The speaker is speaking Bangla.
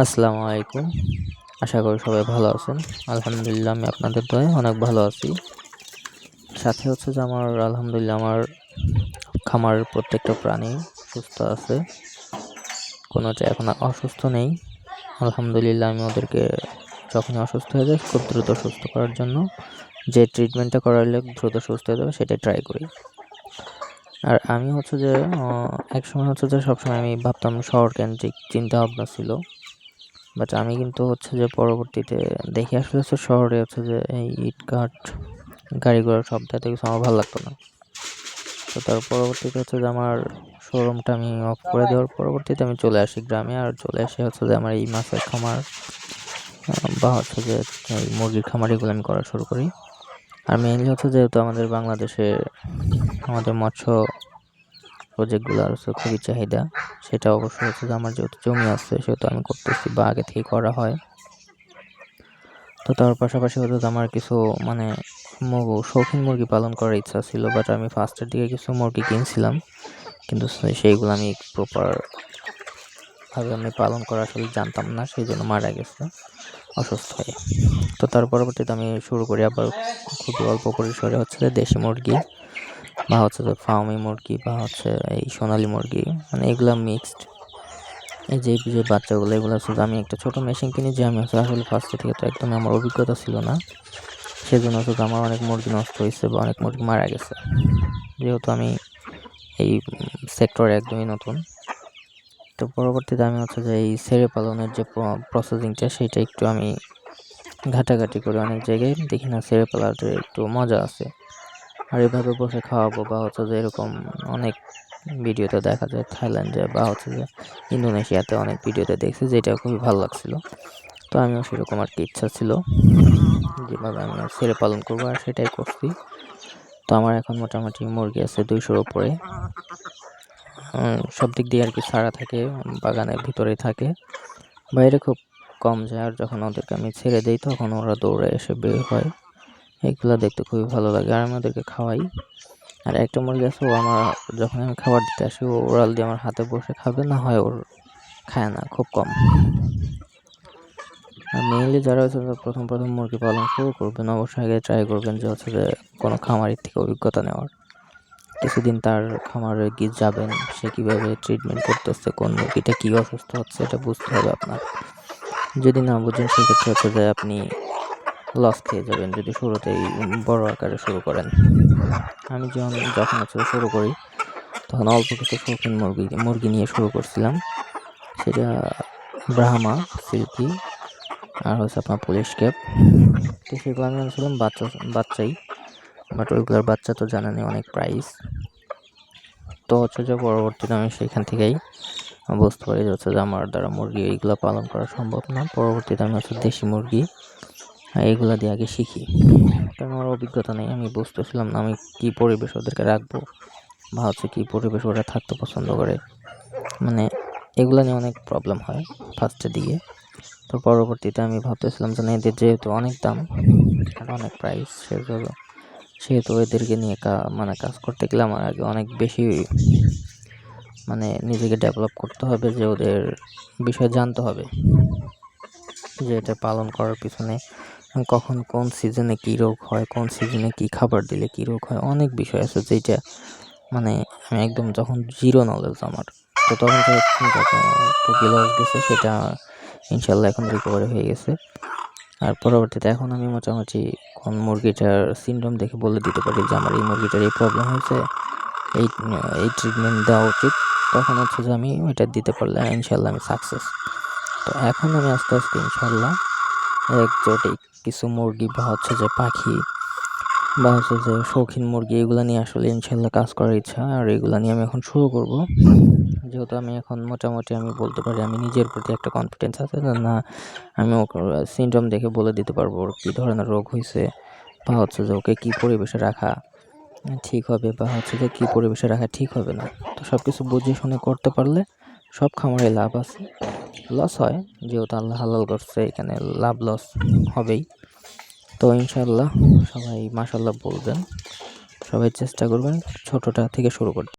আসসালামু আলাইকুম। আশা করি সবাই ভালো আছেন। আলহামদুলিল্লাহ আমি আপনাদের দয়ে অনেক ভালো আছি। সাথে হচ্ছে যে আমার আলহামদুলিল্লাহ আমার খামারের প্রত্যেকটা প্রাণী সুস্থ আছে। কোনোটা এখন অসুস্থ নেই। আলহামদুলিল্লাহ আমি ওদেরকে যখনই অসুস্থ হয়ে যায় খুব দ্রুত সুস্থ করার জন্য যে ট্রিটমেন্টটা করালে দ্রুত সুস্থ হয়ে যাবে সেটাই ট্রাই করি। আর আমি হচ্ছে যে এক সময় হচ্ছে যে সবসময় আমি ভাবতাম শহর কেন্দ্রিক চিন্তা ভাবনা ছিল। বাট আমি কিন্তু হচ্ছে যে পরবর্তীতে দেখে আসলে হচ্ছে শহরে হচ্ছে যে এই ইট কাঠ, গাড়ি ঘোড়ার শব্দটা কিছু আমার ভালো লাগতো না। তো তার পরবর্তীতে হচ্ছে যে আমার শোরুমটা আমি অফ করে দেওয়ার পরবর্তীতে আমি চলে আসি গ্রামে আর চলে এসে হচ্ছে যে আমার এই মাছের খামার বা হচ্ছে যে এই মুরগির খামার এগুলো আমি করা শুরু করি। আর মেইনলি হচ্ছে যেহেতু আমাদের বাংলাদেশে আমাদের মৎস্য প্রজেক্টগুলো হচ্ছে খুবই চাহিদা। সেটা অবশ্যই হচ্ছে যে আমার যেহেতু জমি আছে, সেহেতু আমি করতেছি বা আগে থেকে করা হয়। তো তার পাশাপাশি হচ্ছে আমার কিছু মানে শৌখিন মুরগি পালন করার ইচ্ছা ছিল বাট আমি ফার্স্টের দিকে কিছু মুরগি কিনছিলাম। কিন্তু সেইগুলো আমি প্রপার ভাবে আমি পালন করা আসলে জানতাম না, সেই জন্য মারা গেছে, অসুস্থ হয়ে। তো তার পরবর্তীতে আমি শুরু করি আবার খুবই অল্প পরিসরে হচ্ছে দেশি মুরগি। বা হচ্ছে যে ফার্মি মুরগি বা হচ্ছে এই সোনালি মুরগি মানে এগুলো মিক্সড এই যে যে বাচ্চাগুলো, এগুলো হচ্ছে আমি একটা ছোটো মেশিন কিনি যে আমি হচ্ছে আসলে ফার্স্টে থেকে তো একদমই আমার অভিজ্ঞতা ছিল না। সেজন্য হচ্ছে আমার অনেক মুরগি নষ্ট হয়েছে বা অনেক মুরগি মারা গেছে। যেহেতু আমি এই সেক্টরে একদমই নতুন। তো পরবর্তীতে আমি হচ্ছে যে এই সেরে পালনের যে প্রসেসিংটা সেটা একটু আমি ঘাটাঘাটি করে অনেক জায়গায় দেখি না। সেরে পালাতে একটু মজা আছে। আর এভাবে বসে খাওয়াবো বা হচ্ছে যে এরকম অনেক ভিডিওতে দেখা যায় থাইল্যান্ডে বা হচ্ছে যে ইন্দোনেশিয়াতে অনেক ভিডিওতে দেখছি যেটা খুবই ভালো লাগছিল। তো আমিও সেরকম আর কি ইচ্ছা ছিল যেভাবে আমি ছেড়ে পালন করব আর সেটাই করছি। তো আমার এখন মোটামুটি মুরগি আছে দুইশোর উপরে। সব দিক দিয়ে আর কি ছাড়া থাকে, বাগানের ভিতরেই থাকে। বাইরে খুব কম যায় আর যখন ওদেরকে আমি ছেড়ে দিই তখন ওরা দৌড়ে এসে বের হয়। এগুলো দেখতে খুবই ভালো লাগে। আর আমি ওদেরকে খাওয়াই। আর একটা মুরগি আছে, ও আমার যখন আমি খাবার দিতে আসি, ও ওরাল দিয়ে আমার হাতে বসে খাবে, না হয় ওর খায় না, খুব কম। আর মেইনলি যারা হচ্ছে প্রথম প্রথম মুরগি পালন শুরু করবেন, অবশ্যই আগে ট্রাই করবেন যে হচ্ছে যে কোনো খামারের থেকে অভিজ্ঞতা নেওয়ার। কিছুদিন তার খামারে গিয়ে যাবেন, সে কীভাবে ট্রিটমেন্ট করতেছে, কোন মুরগিটা কী অসুস্থ হচ্ছে, এটা বুঝতে হবে আপনার। যদি না বুঝেন, সেক্ষেত্রে হচ্ছে যে আপনি লস খেয়ে যাবেন যদি শুরুতেই বড় আকারে শুরু করেন। আমি যখন যখন হচ্ছে শুরু করি, তখন অল্প কিছু শৌখিন মুরগি মুরগি নিয়ে শুরু করছিলাম। সেটা ব্রাহ্মা সিল্কি আর হচ্ছে আপনার পুলিশ ক্যাপ তো সেগুলো আমি আনছিলাম বাচ্চা, বাচ্চাই। বাট ওইগুলোর বাচ্চা তো জানেনি অনেক প্রাইস তো হচ্ছে যে পরবর্তীতে আমি সেখান থেকেই বুঝতে পারি যে হচ্ছে যে আমার দ্বারা মুরগি এইগুলো পালন করা সম্ভব না। পরবর্তীতে আমি হচ্ছে দেশি মুরগি এইগুলো দিয়ে আগে শিখি। কারণ আমার অভিজ্ঞতা নেই, আমি বুঝতেছিলাম না আমি কী পরিবেশ ওদেরকে রাখব বা হচ্ছে কী পরিবেশ ওরা থাকতে পছন্দ করে। মানে এগুলো নিয়ে অনেক প্রবলেম হয় ফার্স্টের দিকে। তো পরবর্তীতে আমি ভাবতেছিলাম যে না, এদের যেহেতু অনেক দাম আর অনেক প্রাইস সেগুলো সেহেতু এদেরকে নিয়ে কা মানে কাজ করতে গেলে আমার আগে অনেক বেশি মানে নিজেকে ডেভেলপ করতে হবে, যে ওদের বিষয়ে জানতে হবে, যে এটা পালন করার পিছনে কখন কোন সিজনে কী রোগ হয়, কোন সিজনে কী খাবার দিলে কী রোগ হয়, অনেক বিষয় আছে যেটা মানে আমি একদম যখন জিরো নলেজ আমার, তো তখন লস গেছে সেটা ইনশাল্লাহ এখন রিকভারি হয়ে গেছে। আর পরবর্তীতে এখন আমি মোটামুটি কোন মুরগিটার সিনড্রোম দেখে বলে দিতে পারি যে আমার এই মুরগিটার এই প্রবলেম হয়েছে, এই এই ট্রিটমেন্ট দেওয়া উচিত, তখন হচ্ছে যে আমি ওইটা দিতে পারলে ইনশাল্লাহ আমি সাকসেস তো এখন আমি আস্তে আস্তে ইনশাল্লাহ একজোটিক কিছু মুরগি বা হচ্ছে যে পাখি বা হচ্ছে যে শৌখিন মুরগি, এগুলো নিয়ে আসলে ইনশাল্লাহ কাজ করার ইচ্ছা। আর এগুলো নিয়ে আমি এখন শুরু করব। যেহেতু আমি এখন মোটামুটি আমি বলতে পারি আমি নিজের প্রতি একটা কনফিডেন্স আছে না, আমি সিনড্রোম দেখে বলে দিতে পারব ওর কী ধরনের রোগ হয়েছে বা হচ্ছে যে ওকে কী পরিবেশে রাখা ঠিক হবে বা হচ্ছে যে কী পরিবেশে রাখা ঠিক হবে না। তো সব কিছু বুঝে শুনে করতে পারলে সব খামারে লাভ আছে। লস হয়, যেহেতু আল্লাহ হালাল করছে, এখানে লাভ লস হবেই। তো ইনশাল্লাহ সবাই মাসাল্লাহ বলবেন, সবাই চেষ্টা করবেন ছোটোটা থেকে শুরু করতে।